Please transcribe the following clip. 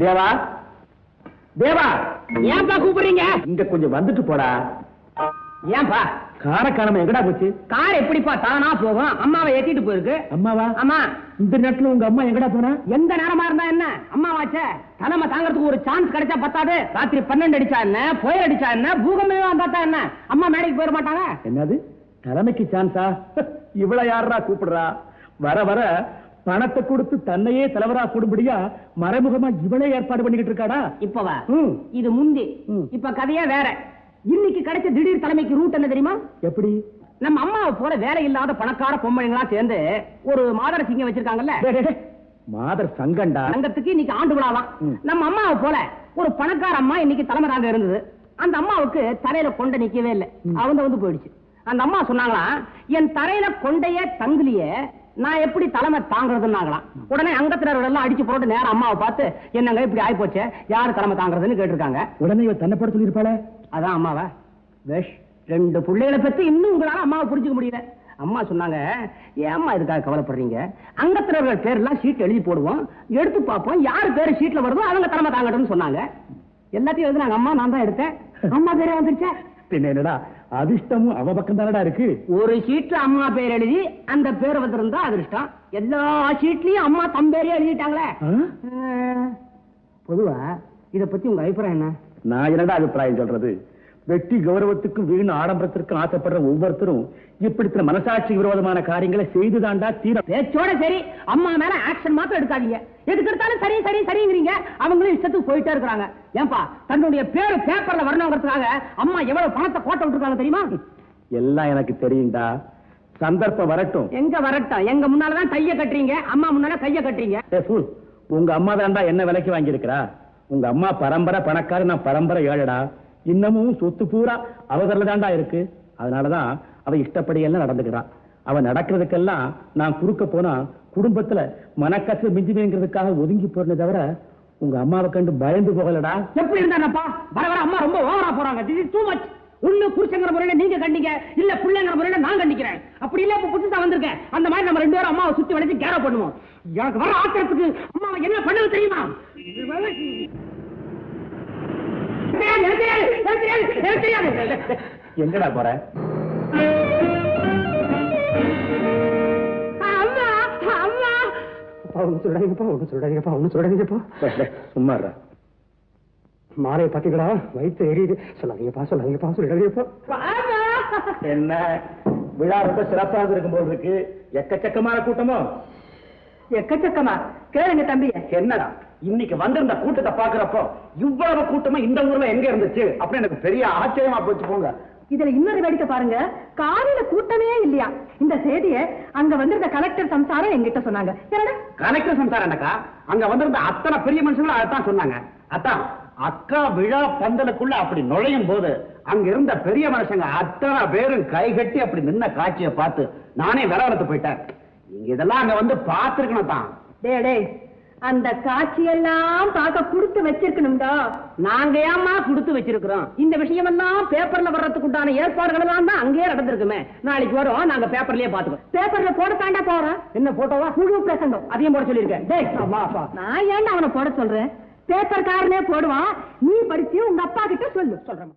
தேவா? தேவா! ஏன்பா கூப்பிடுறீங்க? இங்க கொஞ்சம் வந்துட்டு போடா. ஏன்பா? கார காணாம எங்கடா போச்சு? கார் எப்படிப்பா தானா போகும்? அம்மாவை ஏத்திட்டு போயிருக்கு. அம்மாவா? ஆமா இந்த நேரத்துல உங்க அம்மா எங்கடா போனா? எந்த நேரமா இருந்தா என்ன? அம்மாவாச்சே? தலைமை தாங்கறதுக்கு ஒரு சான்ஸ் கிடைச்சா பத்தாது. ராத்திரி பன்னெண்டு அடிச்சா என்ன? புயல் அடிச்சா என்ன? பூகமே வந்தாத்தா என்ன? அம்மா மேடைக்கு போயிட மாட்டாங்க? என்னது? தலைமைக்கு சான்ஸா இவள யாரா கூப்பிடுறா? வர வர பணத்தை கொடுத்து தன்னையே தலைவரா கொடுபடியா மறைமுகமா இவளே ஏற்பாடு பண்ணிக்கிட்டு இருக்காடா? இப்பவா. இது முந்தி. இப்ப கதையே வேற. இன்னைக்கு கிடைச்ச திடீர் தலைமைக்கு ரூட் என்ன தெரியுமா? எப்படி? நம்ம அம்மாவை போல வேலை இல்லாத பணக்கார பொம்பளைங்களா சேர்ந்து ஒரு மாதர சிங்கம் வச்சிருக்காங்கல்ல. மாதர் சங்கண்டா சங்கத்துக்கு இன்னைக்கு ஆண்டு விழாவாம் ம். நம்ம அம்மாவை போல ஒரு பணக்கார அம்மா இன்னைக்கு தலைமை தாங்க இருந்தது. அந்த அம்மாவுக்கு தலையில கொண்டை நிக்கவே இல்லை. அவங்க வந்து போயிடுச்சு. அந்த அம்மா சொன்னாங்களா என் தரையில கொண்டைய தங்குலியே நான் எப்படி தலைமை தாங்குறதுன்னாங்களாம். உடனே அங்கத்தினர் எல்லாம் அடிச்சு போட்டு நேரம் அம்மாவை பார்த்து என்னங்க இப்படி ஆயிப்போச்சே? யாரு தலைமை தாங்குறதுன்னு கேட்டிருக்காங்க. உடனே இவ தன்னை பட சொல்லியிருப்பாளே? அதான் அம்மாவா. வேஷ் ரெண்டு பிள்ளைகளை பத்தி இன்னும் உங்களால அம்மாவை புரிஞ்சுக்க முடியல. அம்மா சொன்னாங்க ஏம்மா இதுக்காக கவலைப்படுறீங்க? அங்கத்தினர்கள் பேர்லாம் சீட் எழுதி போடுவோம். எடுத்து பார்ப்போம் யார் பேர் ஷீட்ல வருதோ அவங்க தலைமை தாங்கட்டும்னு சொன்னாங்க. எல்லாத்தையும் எழுதி நாங்க அம்மா நான் தான் எடுத்தேன். அம்மா பேரே வந்துருச்சே? பின்ன என்னடா? அதிர்ஷ்டமும் அவ பக்கம் தானடா இருக்கு. ஒரு ஷீட்ல அம்மா பேர் எழுதி அந்த பேர் வந்திருந்தா அதிர்ஷ்டம். எல்லா ஷீட்லயும் அம்மா தம் பேரே எழுதிட்டாங்களே. பொதுவா இத பத்தி உங்க அபிப்பிராயம் என்ன? நான் என்னடா அபிப்பிராயம் சொல்றது? வெட்டி கௌரவத்துக்கும் வீண் ஆடம்பரத்திற்கும் ஆசைப்படுற ஒவ்வொருத்தரும் இப்படித்த மனசாட்சி விரோதமான காரியங்களை செய்துதாண்டா தீர பேச்சோட சரி அம்மா மேல ஆக்ஷன் மாத்திரம் எடுக்காதீங்க. எதுக்கு எடுத்தாலும் சரி சரி சரிங்கிறீங்க. அவங்களும் இஷ்டத்துக்கு போயிட்டே இருக்காங்க ஏன்பா தன்னுடைய பேரு பேப்பர்ல வரணுங்கிறதுக்காக அம்மா எவ்வளவு பணத்தை கோட்டை விட்டுருக்காங்க தெரியுமா? எல்லாம் எனக்கு தெரியும்டா. சந்தர்ப்பம் வரட்டும். எங்க வரட்டும்? எங்க முன்னாலதான் கைய கட்டுறீங்க. அம்மா முன்னால கைய கட்டுறீங்க. உங்க அம்மா தான்டா என்ன விலைக்கு வாங்கியிருக்கிறா? உங்க அம்மா பரம்பரை பணக்கார நான் பரம்பரை ஏழடா. இன்னமும் சொத்து பூரா அவகரில் தான்டா இருக்கு. அதனாலதான் அவ இஷ்டப்படி எல்லாம் நடந்துக்கிறான் அவ நடக்கிறதுக்கெல்லாம் நான் குறுக்க போனா குடும்பத்துல மனக்கசு மிஞ்சுவேங்கிறதுக்காக ஒதுங்கி போறதே தவிர உங்க அம்மாவை கண்டு பயந்து போகலடா. எப்படி இருந்தானப்பா? வர வர அம்மா ரொம்ப ஓவரா போறாங்க. This is too much. ஒண்ணு புருஷங்கிற முறையில நீங்க கண்டிங்க. இல்ல பிள்ளைங்கிற முறையில நான் கண்டிக்கிறேன். அப்படி இல்ல இப்ப புதுசா வந்திருக்கேன். அந்த மாதிரி நம்ம ரெண்டு பேரும் அம்மாவை சுத்தி வளைச்சு கேர பண்ணுவோம். எனக்கு வர ஆத்திரத்துக்கு அம்மா என்ன பண்ணுது தெரியுமா? எனக்கு தெரியாது, எனக்கு தெரியாது, எனக்கு தெரியாது, எனக்கு தெரியாது. எங்கடா போற? ஒண்ணு சொல்றாங்கப்பா ஒண்ணு சொல்றாங்கப்பா ஒண்ணு சொல்றாங்கப்பா டேய், டேய், சும்மா இருடா. மாலையை பாத்தீங்களா வயிற்று எரியுது. சொல்லாதீங்கப்பா சொல்லாதீங்கப்பா சொல்லிடாதீங்கப்பா என்ன? விழா ரொம்ப சிறப்பாக இருக்கும் போது இருக்கு. எக்கச்சக்கமான கூட்டமோ? எக்கச்சக்கமா. கேளுங்க தம்பி. என்னடா? இன்னைக்கு வந்திருந்த கூட்டத்தை பாக்குறப்போ இவ்வளவு கூட்டமா இந்த ஊர்ல எங்க இருந்துச்சு? அப்படின்னு எனக்கு பெரிய ஆச்சரியமா போச்சு போங்க. இதுல இன்னொரு வேடிக்கை பாருங்க. காலையில கூட்டமே இல்லையா? இந்த செய்தியை அங்க வந்திருந்த கலெக்டர் சம்சாரம் எங்கிட்ட சொன்னாங்க. என்னடா கலெக்டர் சம்சாரம் என்னக்கா? அங்க வந்திருந்த அத்தனை பெரிய மனுஷங்களும் அதான் சொன்னாங்க. அதான் அக்கா விழா பந்தலுக்குள்ள அப்படி நுழையும் போது அங்க இருந்த பெரிய மனுஷங்க அத்தனை பேரும் கை கட்டி அப்படி நின்ன காட்சியை பார்த்து நானே விரவரத்து போயிட்டேன். இதெல்லாம் அங்க வந்து பார்த்திருக்கணும் தான் டே டேய் அந்த காட்சியெல்லாம் பார்க்க கொடுத்து வச்சிருக்கணும்டா. நாங்க ஏமா கொடுத்து வச்சிருக்கிறோம்? இந்த விஷயம் எல்லாம் பேப்பர்ல வர்றதுக்கு உண்டான ஏற்பாடுகள் எல்லாம் தான் அங்கேயே நடந்திருக்குமே. நாளைக்கு வரும் நாங்க பேப்பர்லயே பாத்துக்கோம் பேப்பர்ல போட தாண்டா போறேன் என்ன போட்டோவா? முழு பிரசங்கம். அதையும் போட சொல்லியிருக்கேன். நான் ஏன்டா அவனை போட சொல்றேன்? பேப்பர் காரனே போடுவான். நீ படிச்சு உங்க அப்பா கிட்ட சொல்லு. சொல்றேன்